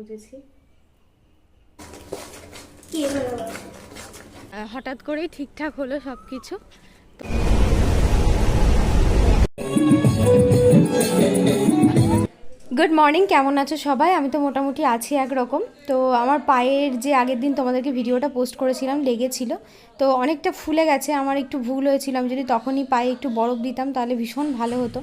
বুঝেছি। কি হলো? আহ, হঠাৎ করেই ঠিকঠাক হলো সব কিছু গুড মর্নিং কেমন আছো সবাই? আমি তো মোটামুটি আছি একরকম। তো আমার পায়ের যে আগের দিন তোমাদেরকে ভিডিওটা পোস্ট করেছিলাম লেগেছিল। তো অনেকটা ফুলে গেছে আমার একটু ভুল হয়েছিল। আমি যদি তখনই পায়ে একটু বরফ দিতাম তাহলে ভীষণ ভালো হতো।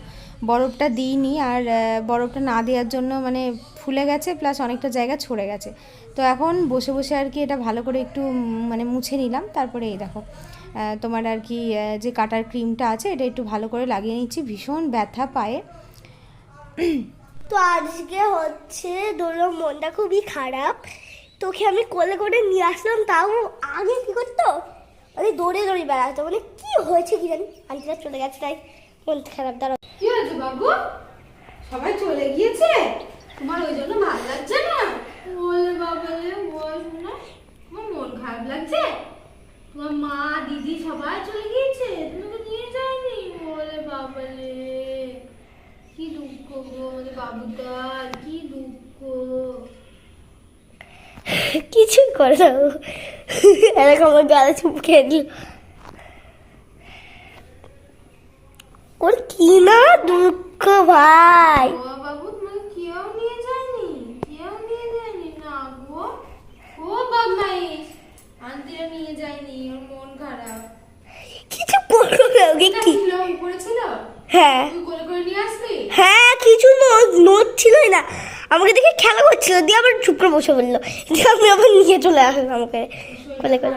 বরফটা দিইনি আর বরফটা না দেওয়ার জন্য মানে ফুলে গেছে প্লাস অনেকটা জায়গা ছড়ে গেছে। তো এখন বসে বসে আর কি এটা ভালো করে একটু মানে মুছে নিলাম। তারপরে এই দেখো তোমার আর কি যে কাটার ক্রিমটা আছে, এটা একটু ভালো করে লাগিয়ে নিচ্ছি ভীষণ ব্যথা পায়ে। তো আজকে হচ্ছে ধরো মনটা খুবই খারাপ। তোকে আমি কোলে করে নিয়ে আসলাম, তাও আগে কি করতো? মানে দৌড়ে দৌড়ে বেড়াতো। মানে কি হয়েছে কি জানি? আন্টিরা চলে গেছে, তাই মনটা খারাপ দাঁড়া কি হয়েছে বাবু? সবাই চলে গিয়েছে? তোমার ওই জন্য ভালো লাগছে না? রে বস না তোমার মন খারাপ লাগছে? তোমার মা দিদি সবাই চলে গিয়েছে? তোমাকে নিয়ে যায়নি? বাবা কি দুঃখ গো আমাদের বাবুটার কি দুঃখ। কিছুই করে না। এরকম আমার গালে চুপ খেয়ে দিল। ওর কি না দুঃখ ভাই? ও বাবু তোমাকে কেউ নিয়ে যায়নি? কেউ নিয়ে যায়নি? না গো। ও বদমাইশ। আন্টিরা নিয়ে যায়নি ওর মন খারাপ। কিছু করো না ওকে কি? ছিল হ্যাঁ। তুই কোলে করে নিয়ে আসবি? হ্যাঁ কিছু নোট ছিলই না। আমাকে দেখে খেলা করছিল দিয়ে আবার চুপ করে বসে বলল দিয়ে আমি আবার নিয়ে চলে আসলাম আমাকে। কোলে করে।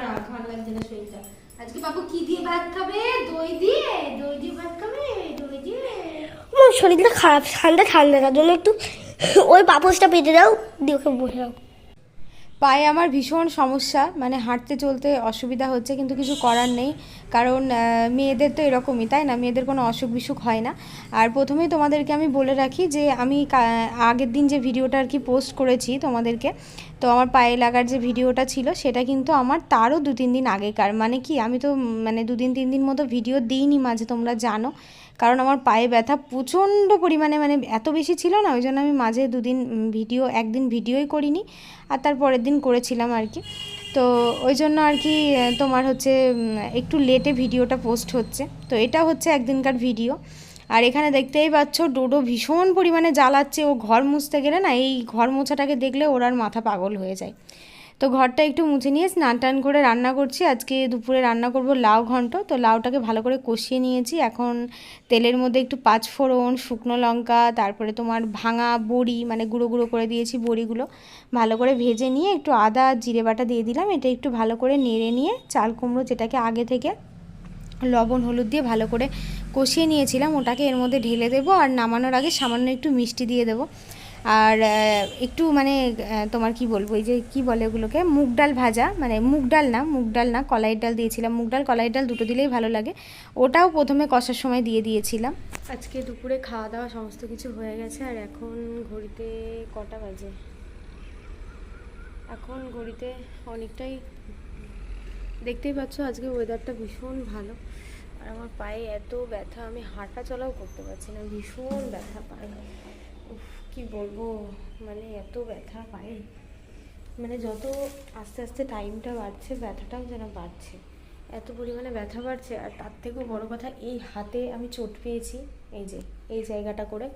আজকে বাবু কি দিয়ে ভাত খাবে? দই দিয়ে? দই দিয়ে ভাত আমার শরীরটা খারাপ, ঠান্ডা ঠান্ডা, তার জন্য একটু ওই পাপোসটা পেতে দাও, দিয়ে ওকে বসে দাও। পায়ে আমার ভীষণ সমস্যা মানে হাঁটতে, চলতে অসুবিধা হচ্ছে, কিন্তু কিছু করার নেই। কারণ মেয়েদের তো এরকমই, তাই না? মেয়েদের কোনো অসুখ বিসুখ হয় না। আর প্রথমেই তোমাদেরকে আমি বলে রাখি যে, আমি আগের দিন যে ভিডিওটা আর কি পোস্ট করেছি তোমাদেরকে, তো আমার পায়ে লাগার যে ভিডিওটা ছিল, সেটা কিন্তু আমার তারও দু তিন দিন আগেকার। মানে কি, আমি তো মানে দুদিন তিন দিন মতো ভিডিও দিইনি মাঝে, তোমরা জানো। কারণ আমার পায়ে ব্যথা প্রচণ্ড পরিমাণে মানে এত বেশি ছিল না, ওই জন্য আমি মাঝে দুদিন ভিডিও, একদিন ভিডিওই করিনি, আর তার পরের দিন করেছিলাম আর কি। তো ওই জন্য আর কি, তোমার হচ্ছে একটু লেটে ভিডিওটা পোস্ট হচ্ছে। তো এটা হচ্ছে একদিনকার ভিডিও। আর এখানে দেখতেই পাচ্ছ, ডোডো ভীষণ পরিমাণে জ্বালাচ্ছে, ও ঘর মুছতে গেলে না, এই ঘর মোছাটাকে দেখলে ওর আর মাথা পাগল হয়ে যায়। তো ঘরটা একটু মুছে নিয়ে স্নান টান করে রান্না করছি। আজকে দুপুরে রান্না করব লাউ ঘন্ট। তো লাউটাকে ভালো করে কষিয়ে নিয়েছি। এখন তেলের মধ্যে একটু পাঁচ ফোড়ন, শুকনো লঙ্কা, তারপরে তোমার ভাঙা বড়ি মানে গুঁড়ো গুঁড়ো করে দিয়েছি বড়িগুলো। ভালো করে ভেজে নিয়ে একটু আদা, জিরে বাটা দিয়ে দিলাম। এটা একটু ভালো করে নেড়ে নিয়ে চাল কুমড়ো যেটাকে আগে থেকে লবণ, হলুদ দিয়ে ভালো করে কষিয়ে নিয়েছিলাম। ওটাকে এর মধ্যে ঢেলে দেবো। আর নামানোর আগে সামান্য একটু মিষ্টি দিয়ে দেবো। আর একটু মানে তোমার কি বলব, এই যে কি বলে ওগুলোকে, মুগ ডাল ভাজা মানে মুগ ডাল না, মুগ ডাল না কলাইয়ের ডাল দিয়েছিলাম। মুগ ডাল কলাইয়ের ডাল দুটো দিলেই ভালো লাগে। ওটাও প্রথমে কষার সময় দিয়ে দিয়েছিলাম। আজকে দুপুরে খাওয়া দাওয়া সমস্ত কিছু হয়ে গেছে, আর এখন ঘড়িতে কটা বাজে? এখন ঘড়িতে অনেকটাই, দেখতেই পাচ্ছ আজকে ওয়েদারটা ভীষণ ভালো। আর আমার পায়ে এত ব্যথা, আমি হাঁটা চলাও করতে পারছি না, ভীষণ ব্যথা পায়ে। কি বলব? মানে এত ব্যথা পায়ে মানে যত আস্তে আস্তে টাইমটা বাড়ছে, ব্যথাটাও যেন বাড়ছে। এত পরিমাণে ব্যথা বাড়ছে, আর তার থেকেও বড় কথা, এই হাতে আমি চোট পেয়েছি, এই যে, এই জায়গাটা করে।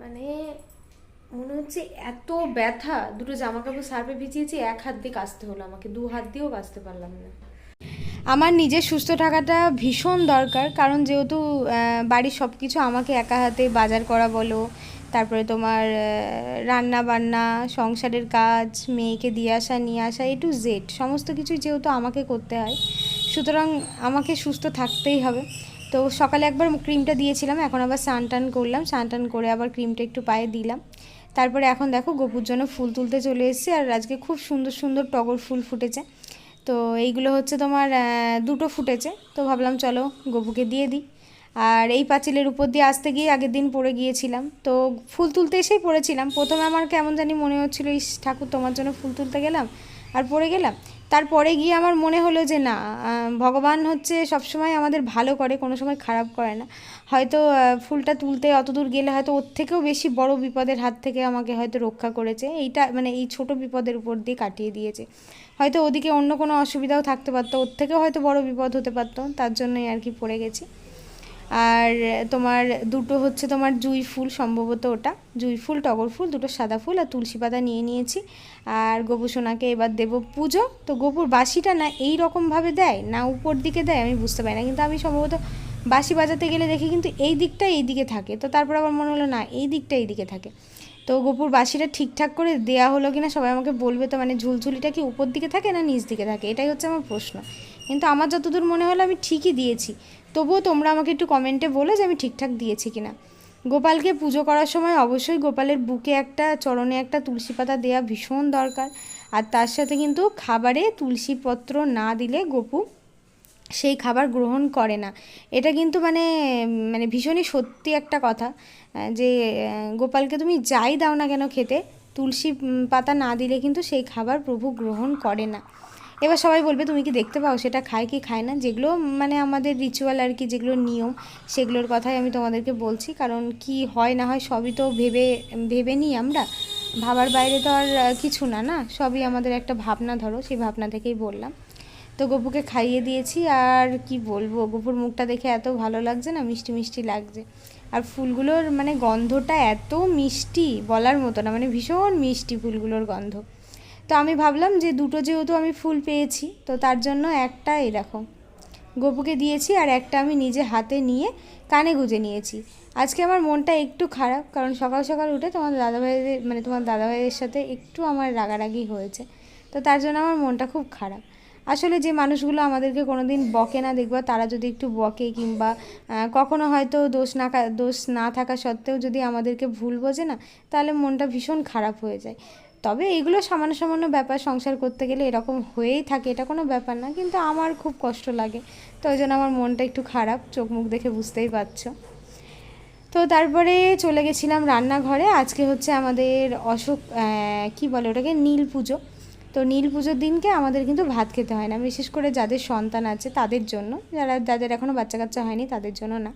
মানে মনে হচ্ছে এত ব্যথা, দুটো জামা কাপড় সার্ফে ভিজিয়েছি, এক হাত দিয়ে কাচতে হলো আমাকে, দু হাত দিয়েও কাচতে পারলাম না। আমার নিজের সুস্থ থাকাটা ভীষণ দরকার, কারণ যেহেতু বাড়ির সব কিছু আমাকে একা হাতে বাজার করা বলো তারপরে তোমার রান্না বান্না সংসারের কাজ, মেয়েকে দিয়ে আসা, নিয়ে আসা এ টু জেড সমস্ত কিছু যেহেতু আমাকে করতে হয়, সুতরাং আমাকে সুস্থ থাকতেই হবে। তো সকালে একবার ক্রিমটা দিয়েছিলাম, এখন আবার স্নান টান করলাম, স্নান টান করে আবার ক্রিমটা একটু পায়ে দিলাম। তারপরে এখন দেখো গোপুর জন্য ফুল তুলতে চলে এসেছি, আর আজকে খুব সুন্দর সুন্দর টগর ফুল ফুটেছে। তো এইগুলো হচ্ছে তোমার দুটো ফুটেছে, তো ভাবলাম চলো গপুকে দিয়ে দিই। আর এই পাঁচিলের উপর দিয়ে আসতে গিয়ে আগের দিন পড়ে গিয়েছিলাম। তো ফুল তুলতে এসেই পড়েছিলাম। প্রথমে আমার কেমন জানি মনে হচ্ছিল, ইস, ঠাকুর, তোমার জন্য ফুল তুলতে গেলাম আর পড়ে গেলাম। তারপরে গিয়ে আমার মনে হলো যে, না ভগবান হচ্ছে সবসময় আমাদের ভালো করে, কোনো সময় খারাপ করে না। হয়তো ফুলটা তুলতে অত দূর গেলে হয়তো ওর থেকেও বেশি বড় বিপদের হাত থেকে আমাকে হয়তো রক্ষা করেছে। এইটা মানে এই ছোট বিপদের উপর দিয়ে কাটিয়ে দিয়েছে। হয়তো ওদিকে অন্য কোনো অসুবিধাও থাকতে পারতো, ওর থেকেও হয়তো বড় বিপদ হতে পারতো, তার জন্যই আর কি পড়ে গেছি। আর তোমার দুটো হচ্ছে তোমার জুঁই ফুল, সম্ভবত ওটা। জুঁই ফুল, টগর ফুল, দুটো সাদা ফুল আর তুলসী পাতা নিয়ে নিয়েছি। আর গোপু সোনাকে এবার দেব পুজো। তো গোপুর বাসিটা না এই রকমভাবে দেয় না উপর দিকে দেয় আমি বুঝতে পারি না। কিন্তু আমি সম্ভবত বাসি বাজাতে গেলে দেখি কিন্তু এই দিকটা এই দিকে থাকে। তো তারপর আবার মনে হলো না, এই দিকটা এই দিকে থাকে। তো গোপুর বাসিটা ঠিকঠাক করে দেয়া হলো কিনা সবাই আমাকে বলবে। তো মানে ঝুলঝুলিটা কি উপর দিকে থাকে না নিচ দিকে থাকে? এটাই হচ্ছে আমার প্রশ্ন। কিন্তু আমার যতদূর মনে হলো আমি ঠিকই দিয়েছি। তবুও তোমরা আমাকে একটু কমেন্টে বলো যে আমি ঠিকঠাক দিয়েছি কিনা। গোপালকে পুজো করার সময় অবশ্যই গোপালের বুকে একটা, চরণে একটা তুলসী পাতা দেওয়া ভীষণ দরকার। আর তার সাথে কিন্তু খাবারে তুলসী পত্র না দিলে গোপু সেই খাবার গ্রহণ করে না। এটা কিন্তু মানে মানে ভীষণই সত্যি একটা কথা, যে, গোপালকে তুমি যাই দাও না কেন খেতে, তুলসী পাতা না দিলে কিন্তু সেই খাবার প্রভু গ্রহণ করে না। এবার সবাই বলবে, তুমি কি দেখতে পাও? সেটা খায় কি খায় না? যেগুলো মানে আমাদের রিচুয়াল আর কি, যেগুলো নিয়ম, সেগুলোর কথাই আমি তোমাদেরকে বলছি। কারণ কি হয় না হয় সবই তো ভেবে ভেবে নিই আমরা। ভাবার বাইরে তো আর কিছু না না? সবই আমাদের একটা ভাবনা, ধরো, সেই ভাবনা থেকেই বললাম। তো গপুকে খাইয়ে দিয়েছি, আর কি বলব? গপুর মুখটা দেখে এত ভালো লাগছে না? মিষ্টি মিষ্টি লাগছে। আর ফুলগুলোর মানে গন্ধটা এত মিষ্টি, বলার মতো না মানে ভীষণ মিষ্টি ফুলগুলোর গন্ধ। তো আমি ভাবলাম যে দুটো যেহেতু আমি ফুল পেয়েছি, তো তার জন্য একটা এই দেখো, গপুকে দিয়েছি আর একটা আমি নিজে হাতে নিয়ে কানে গুঁজে নিয়েছি। আজকে আমার মনটা একটু খারাপ, কারণ সকাল সকাল উঠে তোমার দাদাভাইদের মানে তোমার দাদাভাইয়ের সাথে একটু আমার রাগারাগি হয়েছে, তো তার জন্য আমার মনটা খুব খারাপ। আসলে যে মানুষগুলো আমাদেরকে কোনো দিন বকে না, দেখবা তারা যদি একটু বকে কিংবা কখনো হয়তো দোষ না দোষ না থাকা সত্ত্বেও যদি আমাদেরকে ভুল বোঝে না, তাহলে মনটা ভীষণ খারাপ হয়ে যায়। তবে এগুলো সামান্য সামান্য ব্যাপার সংসার করতে গেলে এরকম হয়েই থাকে, এটা কোনো ব্যাপার না। কিন্তু আমার খুব কষ্ট লাগে। তো ওই জন্য আমার মনটা একটু খারাপ, চোখ মুখ দেখে বুঝতেই পারছ। তো তারপরে চলে গেছিলাম রান্নাঘরে। আজকে হচ্ছে আমাদের অশোক কি বলে ওটাকে? নীল পুজো। তো নীল পুজোর দিনকে আমাদের কিন্তু ভাত খেতে হয় না। বিশেষ করে যাদের সন্তান আছে তাদের জন্য। যারা, যাদের এখনও বাচ্চা কাচ্চা হয়নি তাদের জন্য না।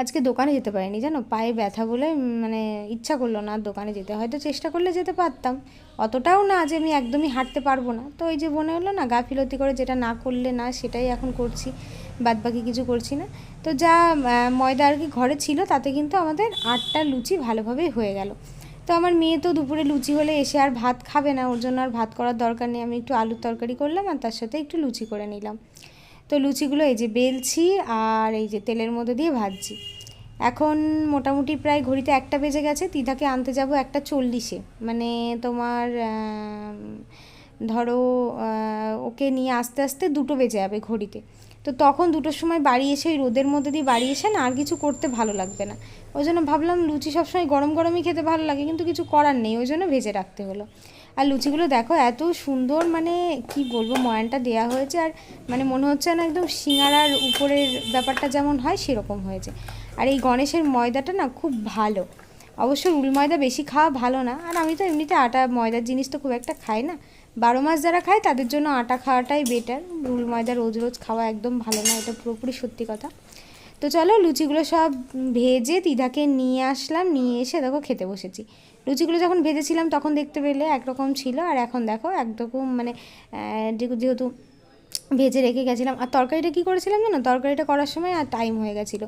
আজকে দোকানে যেতে পারিনি, জানো? পায়ে ব্যথা বলে মানে ইচ্ছা করল না আর দোকানে যেতে। হয়তো চেষ্টা করলে যেতে পারতাম। অতটাও না যে আমি একদমই হাঁটতে পারব না। তো ওই যে মনে হলো না গাফিলতি করে যেটা না করলে না, সেটাই এখন করছি। বাদ বাকি কিছু করছি না। তো যা ময়দা আর কি ঘরে ছিল, তাতে কিন্তু আমাদের আটটা লুচি ভালোভাবেই হয়ে গেল। তো আমার মেয়ে তো দুপুরে লুচি হলে এসে আর ভাত খাবে না, ওর জন্য আর ভাত করার দরকার নেই। আমি একটু আলুর তরকারি করলাম আর তার সাথে একটু লুচি করে নিলাম। তো লুচিগুলো এই যে বেলছি আর এই যে তেলের মধ্যে দিয়ে ভাজছি। এখন মোটামুটি প্রায় ঘড়িতে একটা বেজে গেছে, তিধাকে আনতে যাব একটা চল্লিশে। মানে তোমার ধরো ওকে নিয়ে আস্তে আস্তে দুটো বেজে যাবে ঘড়িতে। তো তখন দুটোর সময় বাড়ি এসে ওই রোদের মধ্যে দিয়ে বাড়ি এসে না আর কিছু করতে ভালো লাগবে না। ওই জন্য ভাবলাম লুচি সবসময় গরম গরমই খেতে ভালো লাগে, কিন্তু কিছু করার নেই, ওই জন্য ভেজে রাখতে হলো। আর লুচিগুলো দেখো, এত সুন্দর মানে কি বলব, ময়ানটা দেওয়া হয়েছে আর মানে মনে হচ্ছে না একদম সিঙ্গারার উপরের ব্যাপারটা যেমন হয় সেরকম হয়েছে। আর এই গণেশের ময়দাটা না খুব ভালো। অবশ্য রুল ময়দা বেশি খাওয়া ভালো না, আর আমি তো এমনিতে আটা ময়দার জিনিস তো খুব একটা খাই না। বারো মাস যারা খায় তাদের জন্য আটা খাওয়াটাই বেটার রুল ময়দা রোজ রোজ খাওয়া একদম ভালো না, এটা পুরোপুরি সত্যি কথা। তো চলো লুচিগুলো সব ভেজে দিদাকে নিয়ে আসলাম, নিয়ে এসে দেখো খেতে বসেছি। লুচিগুলো যখন ভেজেছিলাম তখন দেখতে পেলে একরকম ছিল। আর এখন দেখো একরকম মানে যেহেতু ভেজে রেখে গেছিলাম। আর তরকারিটা কী করেছিলাম জানো? তরকারিটা করার সময় আর টাইম হয়ে গেছিল।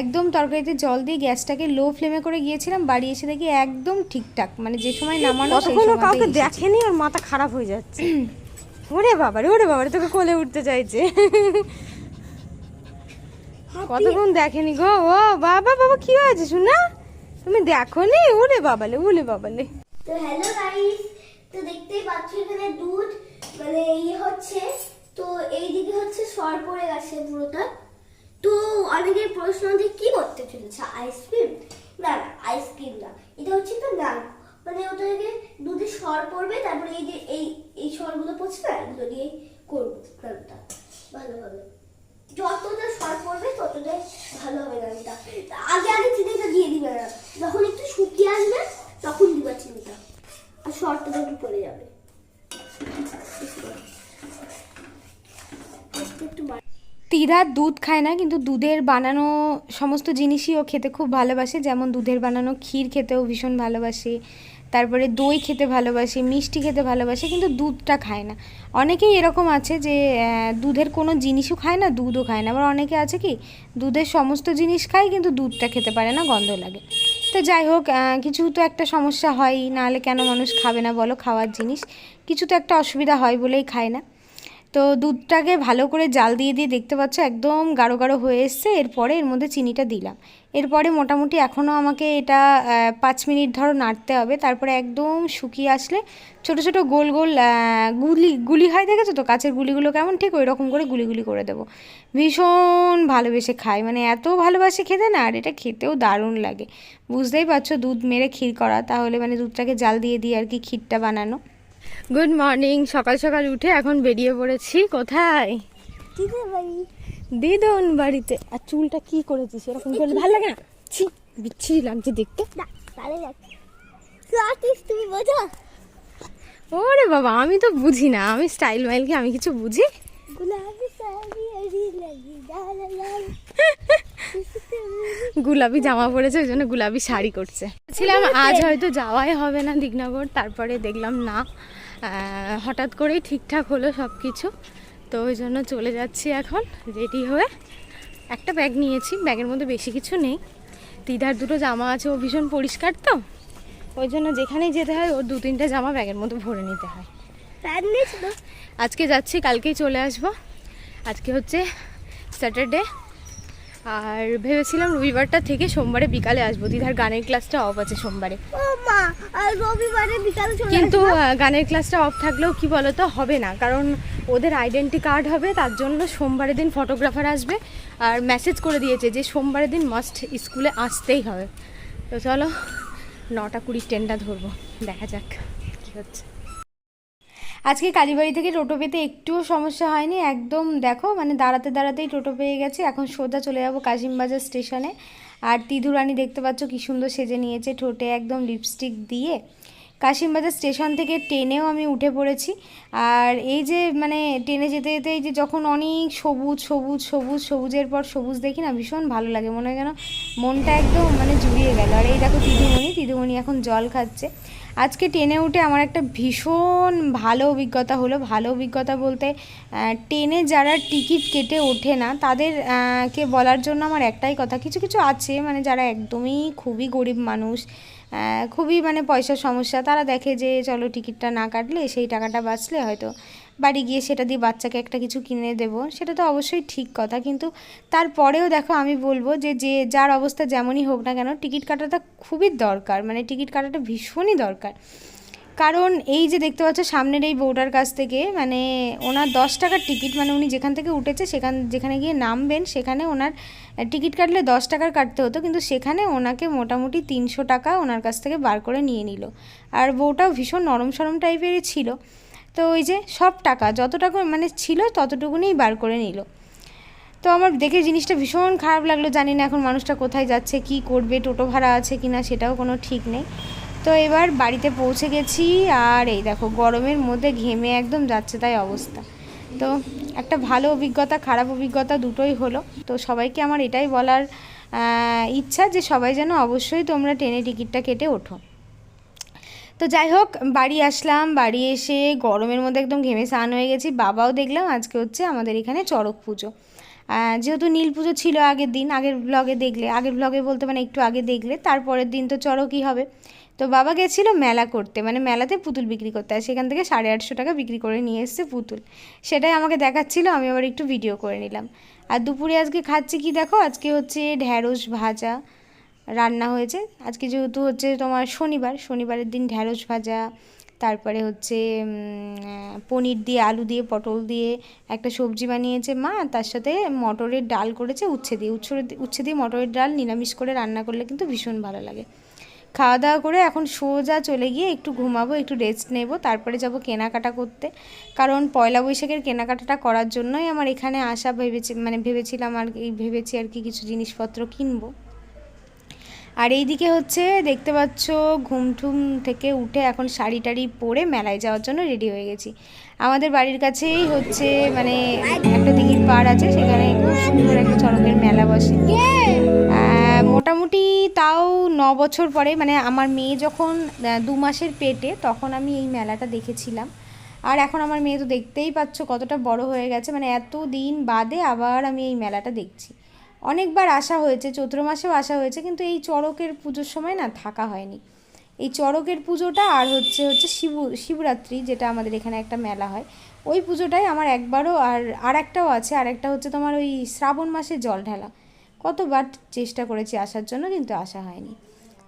একদম তরকারিতে জল দিয়ে গ্যাসটাকে লো ফ্লেমে করে গিয়েছিলাম। বাড়ি এসে দেখি একদম ঠিকঠাক। মানে যে সময় নামানো কাউকে দেখেনি ওর মাথা খারাপ হয়ে যাচ্ছে। ওরে বাবারে ওরে বাবারে তোকে কোলে উঠতে চাইছে। কতক্ষণ দেখেনি গো? ও বাবা বাবা কি হয়েছে? শোনা তুমি দেখো নি ওরে বাবালে ওরে বাবালে। তো হ্যালো গাইস তো দেখতেই পাচ্ছ এখানে দুধ মানে এই হচ্ছে, তো এই দিকে হচ্ছে সর পড়ে গেছে পুরোটা। তো অনেকের প্রশ্ন যে কি করতে চলেছে আইসক্রিম না না আইসক্রিম না, এটা হচ্ছে তো নান মানে ওটা থেকে দুধে সর পড়বে, তারপরে এই যে এই এই সরগুলো পড়ছে না, এগুলো দিয়ে করব, ভালোভাবে। যতটা সর পড়বে ততটাই ভালো হবে নামিটা। আগে আগে চিনিটা দিয়ে দিবে না। যখন একটু শুকিয়ে আসবে, তখন দিবে চিনিটা। আর সরটা একটু পড়ে যাবে। একটু দিদার দুধ খায় না, কিন্তু দুধের বানানো সমস্ত জিনিসই ও খেতে খুব ভালোবাসে। যেমন দুধের বানানো ক্ষীর খেতেও ভীষণ ভালোবাসে, তারপরে দই খেতে ভালোবাসে, মিষ্টি খেতে ভালোবাসে, কিন্তু দুধটা খায় না। অনেকেই এরকম আছে যে দুধের কোনো জিনিসও খায় না, দুধও খায় না। আবার অনেকে আছে কি, দুধের সমস্ত জিনিস খায়, কিন্তু দুধটা খেতে পারে না, গন্ধ লাগে। তো যাই হোক কিছু তো একটা সমস্যা হয় নাহলে কেন মানুষ খাবে না বলো, খাওয়ার জিনিস। কিছু তো একটা অসুবিধা হয় বলেই খায় না। তো দুধটাকে ভালো করে জাল দিয়ে দিয়ে দেখতে পাচ্ছ একদম গাঢ় গাঢ় হয়ে এসছে। এরপরে এর মধ্যে চিনিটা দিলাম। এরপরে মোটামুটি এখনও আমাকে এটা পাঁচ মিনিট ধরো নাড়তে হবে। তারপরে একদম শুকিয়ে আসলে ছোট ছোট গোল গোল গুলি গুলি হয়, দেখেছ তো? কাছের গুলিগুলো কেমন? ঠিক ওই রকম করে গুলি গুলি করে দেবো। ভীষণ ভালোবেসে খায়। মানে এত ভালোবাসে খেতে না, আর এটা খেতেও দারুণ লাগে। বুঝতেই পারছ দুধ মেরে ক্ষীর করা। তাহলে মানে দুধটাকে জাল দিয়ে দিয়ে আর কি ক্ষীরটা বানানো। গুড মর্নিং সকাল সকাল উঠে এখন বেরিয়ে পড়েছি কোথায়? দিদন বাড়িতে। আর চুলটা কি করেছিস? এরকম করলে ভালো লাগে না? ছি বিচ্ছিরি লাগছে দেখতে। তুমি বোঝো? ওরে বাবা আমি তো বুঝি না। আমি স্টাইল মাইল কি আমি কিছু বুঝি? গুলাবি জামা পরেছে ওই জন্য গুলাবি শাড়ি করছে। ছিলাম আজ হয়তো যাওয়াই হবে না দিগনগর তারপরে দেখলাম না। হঠাৎ করেই ঠিকঠাক হলো সব কিছু তো ওই জন্য চলে যাচ্ছি এখন রেডি হয়ে একটা ব্যাগ নিয়েছি। ব্যাগের মধ্যে বেশি কিছু নেই। দিদার দুটো জামা আছে ও ভীষণ পরিষ্কার তো। ওই জন্য যেখানেই যেতে হয় ওর দু তিনটে জামা ব্যাগের মধ্যে ভরে নিতে হয়। আজকে যাচ্ছি কালকেই চলে আসব। আজকে হচ্ছে স্যাটারডে আর ভেবেছিলাম রবিবারটা থেকে সোমবারে বিকালে আসব। দিদার গানের ক্লাসটা অফ আছে সোমবারে। রবিবারে বিকালে কিন্তু গানের ক্লাসটা অফ থাকলেও কি বলতো হবে না। কারণ ওদের আইডেন্টি কার্ড হবে তার জন্য সোমবারের দিন ফটোগ্রাফার আসবে আর মেসেজ করে দিয়েছে যে সোমবারের দিন মাস্ট স্কুলে আসতেই হবে। তো চলো নটা কুড়ি ট্রেনটা ধরবো দেখা যাক কী হচ্ছে। আজকে কালীবাড়ি থেকে টোটো পেতে একটুও সমস্যা হয়নি, একদম দেখো মানে দাঁড়াতে দাঁড়াতেই টোটো পেয়ে গেছে। এখন সোজা চলে যাব কাশিমবাজার স্টেশনে। আর তিধুরানি দেখতে পাচ্ছ কি সুন্দর সেজে নিয়েছে ঠোঁটে একদম লিপস্টিক দিয়ে। কাশিমবাজার স্টেশন থেকে ট্রেনেও আমি উঠে পড়েছি। আর এই যে মানে ট্রেনে যেতে যেতে এই যে যখন অনেক সবুজ সবুজ সবুজ, সবুজের পর সবুজ দেখি না, ভীষণ ভালো লাগে। মনে হয় যেন মনটা একদম মানে জুড়িয়ে গেল। আর এই দেখো তিধুমণি তিধুমণি এখন জল খাচ্ছে। আজকে ট্রেনে উঠে আমার একটা ভীষণ ভালো অভিজ্ঞতা হলো। ভালো অভিজ্ঞতা বলতে ট্রেনে যারা টিকিট কেটে ওঠে না, তাদের কে বলার জন্য আমার একটাই কথা, কিছু কিছু আছে মানে যারা একদমই খুবই গরিব মানুষ খুবই মানে পয়সার সমস্যা, তারা দেখে যে চলো টিকিটটা না কাটলে সেই টাকাটা বাঁচলে হয়তো। বাড়ি গিয়ে সেটা দিয়ে বাচ্চাকে একটা কিছু কিনে দেবো, সেটা তো অবশ্যই ঠিক কথা। কিন্তু তারপরেও দেখো আমি বলব যে যে যার অবস্থা যেমনই হোক না কেন, টিকিট কাটাটা খুবই দরকার। মানে টিকিট কাটাটা ভীষণই দরকার। কারণ এই যে দেখতে পাচ্ছ সামনের এই বউটার কাছ থেকে মানে ওনার দশ টাকার টিকিট মানে উনি যেখান থেকে উঠেছে সেখান, যেখানে গিয়ে নামবেন, সেখানে ওনার টিকিট কাটলে দশ টাকার কাটতে হতো, কিন্তু সেখানে ওনাকে মোটামুটি তিনশো টাকা ওনার কাছ থেকে বার করে নিয়ে নিল। আর বউটাও ভীষণ নরম সরম টাইপেরই ছিল। তো ওই যে সব টাকা যত টাকা মানে ছিল ততটুকুনিই বার করে নিল। তো আমার দেখে জিনিসটা ভীষণ খারাপ লাগল, জানি না এখন মানুষটা কোথায় যাচ্ছে, কি করবে, টোটো ভাড়া আছে কি না সেটাও কোনো ঠিক নেই। তো এবার বাড়িতে পৌঁছে গেছি আর এই দেখো গরমের মধ্যে ঘেমে একদম যাচ্ছে তাই অবস্থা। তো একটা ভালো অভিজ্ঞতা, খারাপ অভিজ্ঞতা দুটোই হলো। তো সবাইকে আমার এটাই বলার ইচ্ছা যে সবাই যেন অবশ্যই তোমরা ট্রেনে টিকিটটা কেটে ওঠো। তো যাই হোক, বাড়ি আসলাম, বাড়ি এসে গরমের মধ্যে একদম ঘেমে স্নান হয়ে গেছি, বাবাও দেখলাম আজকে হচ্ছে আমাদের এখানে চড়ক পুজো। যেহেতু নীল পুজো ছিল আগের দিন, আগের ব্লগে দেখলে, আগের ব্লগে বলতে মানে একটু আগে দেখলে, তারপরের দিন তো চড়কই হবে। তো বাবা গেছিল মেলা করতে মানে মেলাতে পুতুল বিক্রি করতে, আর সেখান থেকে সাড়ে আটশো টাকা বিক্রি করে নিয়ে এসছে পুতুল। সেটাই আমাকে দেখাচ্ছিল, আমি আবার একটু ভিডিও করে নিলাম। আর দুপুরে আজকে খাচ্ছি কি দেখো? আজকে হচ্ছে ঢ্যাঁড়স ভাজা রান্না হয়েছে। আজকে যেহেতু হচ্ছে তোমার শনিবার, শনিবারের দিন ঢ্যাঁড়স ভাজা, তারপরে হচ্ছে পনির দিয়ে, আলু দিয়ে, পটল দিয়ে একটা সবজি বানিয়েছে মা। তার সাথে মটরের ডাল করেছে উচ্ছে দিয়ে। উচ্ছে উচ্ছে দিয়ে মটরের ডাল নিরামিষ করে রান্না করলে কিন্তু ভীষণ ভালো লাগে। খাওয়া দাওয়া করে এখন সোজা চলে গিয়ে একটু ঘুমাবো, একটু রেস্ট নেব, তারপরে যাব কেনাকাটা করতে। কারণ পয়লা বৈশাখের কেনাকাটাটা করার জন্যই আমার এখানে আসা ভেবেছি মানে ভেবেছিলাম আর ভেবেছি আর কি কিছু জিনিসপত্র কিনবো। আর এইদিকে হচ্ছে দেখতে পাচ্ছ ঘুমঠুম থেকে উঠে এখন শাড়ি টাড়ি পরে মেলায় যাওয়ার জন্য রেডি হয়ে গেছি। আমাদের বাড়ির কাছেই হচ্ছে মানে একটা দিঘির পাড় আছে, সেখানে খুব সুন্দর একটা চড়কের মেলা বসে। মোটামুটি তাও ন বছর পরে মানে আমার মেয়ে যখন দু মাসের পেটে, তখন আমি এই মেলাটা দেখেছিলাম। আর এখন আমার মেয়ে তো দেখতেই পাচ্ছ কতটা বড় হয়ে গেছে মানে এত দিন বাদে আবার আমি এই মেলাটা দেখছি। অনেকবার আসা হয়েছে, চৈত্র মাসেও আসা হয়েছে, কিন্তু এই চড়কের পুজোর সময় না থাকা হয়নি। এই চড়কের পুজোটা আর হচ্ছে হচ্ছে শিব, শিবরাত্রি, যেটা আমাদের এখানে একটা মেলা হয়, ওই পুজোটাই আমার একবারও আর আর একটাও আছে আর একটা হচ্ছে তোমার ওই শ্রাবণ মাসে জল ঢালা। কতবার চেষ্টা করেছি আসার জন্য, কিন্তু আসা হয়নি।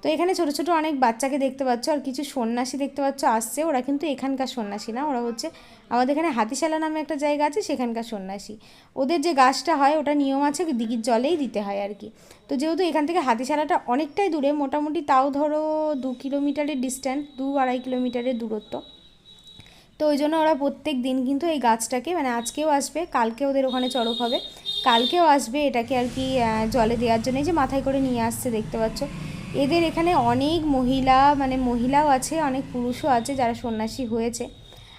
তো এখানে ছোট ছোট অনেক বাচ্চাকে দেখতে পাচ্ছ, আর কিছু সন্ন্যাসী দেখতে পাচ্ছ আসছে। ওরা কিন্তু এখানকার সন্ন্যাসী না, ওরা হচ্ছে আমাদের এখানে হাতিশালা নামে একটা জায়গা আছে, সেখানকার সন্ন্যাসী। ওদের যে গাছটা হয়, ওটা নিয়ম আছে দিঘির জলেই দিতে হয় আর কি। তো যেহেতু এখান থেকে হাতিশালাটা অনেকটাই দূরে, মোটামুটি তাও ধরো দু কিলোমিটারের ডিস্ট্যান্স দু আড়াই কিলোমিটারের দূরত্ব। তো ওই জন্য ওরা প্রত্যেক দিন কিন্তু এই গাছটাকে মানে আজকেও আসবে কালকে ওদের ওখানে চড়ক হবে। কালকেও আসবে এটাকে আর কি জলে দেওয়ার জন্য যে মাথায় করে নিয়ে আসছে, দেখতে পাচ্ছ। এদের এখানে অনেক মহিলা মানে মহিলাও আছে, অনেক পুরুষও আছে যারা সন্ন্যাসী হয়েছে।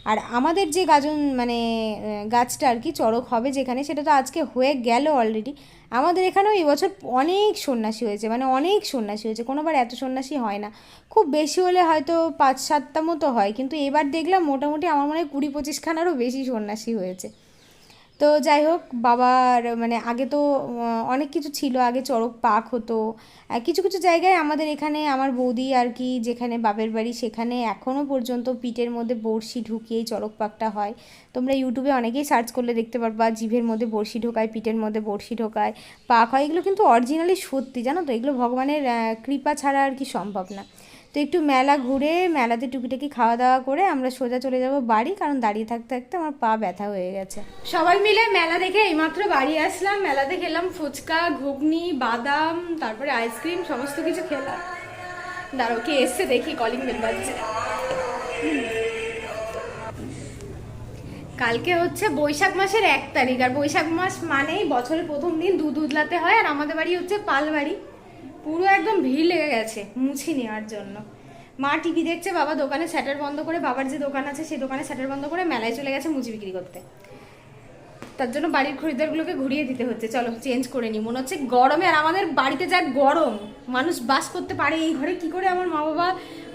আর আমাদের যে গাজন মানে গাছটা আর কি চড়ক হবে যেখানে, সেটা তো আজকে হয়ে গেল অলরেডি আমাদের এখানেও এবছর অনেক সন্ন্যাসী হয়েছে মানে অনেক সন্ন্যাসী হয়েছে, কোনোবার এত সন্ন্যাসী হয় না। খুব বেশি হলে হয়তো পাঁচ সাতটা মতো হয়, কিন্তু এবার দেখলাম মোটামুটি আমার মনে হয় কুড়ি পঁচিশখানারও বেশি সন্ন্যাসী হয়েছে। তো যাই হোক, বাবার মানে আগে তো অনেক কিছু ছিল। আগে চড়ক পাক হতো। কিছু কিছু জায়গায় আমাদের এখানে আমার বৌদি আর কি, যেখানে বাপের বাড়ি, সেখানে এখনও পর্যন্ত পিঠের মধ্যে বড়শি ঢুকিয়েই চড়ক পাকটা হয়। তোমরা ইউটিউবে অনেকেই সার্চ করলে দেখতে পারবা, জিভের মধ্যে বড়শি ঢোকায়, পিঠের মধ্যে বড়শি ঢোকায়। পাক হয়, এগুলো কিন্তু অরিজিনালি সত্যি, জানো তো? এগুলো ভগবানের কৃপা ছাড়া আর কি সম্ভব না। তো একটু মেলা ঘুরে, মেলাতে টুকিটাকি খাওয়া দাওয়া করে আমরা সোজা চলে যাব বাড়ি, কারণ দাঁড়িয়ে থাকতে থাকতে আমার পা ব্যথা হয়ে গেছে। সবাই মিলে মেলা দেখে এইমাত্র বাড়ি আসলাম। মেলাতে খেলাম ফুচকা, ঘুগনি, বাদাম, তারপরে আইসক্রিম, সমস্ত কিছু খেলাম। দাঁড়ো কে এসছে দেখি কলিং বেল বাজছে কালকে হচ্ছে বৈশাখ মাসের এক তারিখ, আর বৈশাখ মাস মানেই বছরের প্রথম দিন দুধ উদলাতে হয়, আর আমাদের বাড়ি হচ্ছে পাল বাড়ি পুরো একদম ভিড় লেগে গেছে, মুছি নেওয়ার জন্য। মা টিভি দেখছে, বাবা দোকানে স্যাটার বন্ধ করে, বাবার যে দোকান আছে সেই দোকানে স্যাটার বন্ধ করে মেলায় চলে গেছে মুচি বিক্রি করতে। তার জন্য বাড়ির খরিদ্দারগুলোকে ঘুরিয়ে দিতে হচ্ছে। চলো চেঞ্জ করে নিই মনে হচ্ছে গরমে আর আমাদের বাড়িতে যা গরম, মানুষ বাস করতে পারে এই ঘরে, কি করে আমার মা বাবা?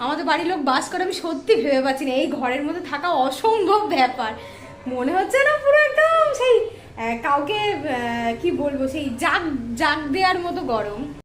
আমাদের বাড়ির লোক বাস করে, আমি সত্যি ভেবে পাচ্ছি না। এই ঘরের মধ্যে থাকা অসম্ভব ব্যাপার। মনে হচ্ছে না পুরো একদম সেই কাউকে কি বলব, সেই জাগ জাগ দেওয়ার মতো গরম।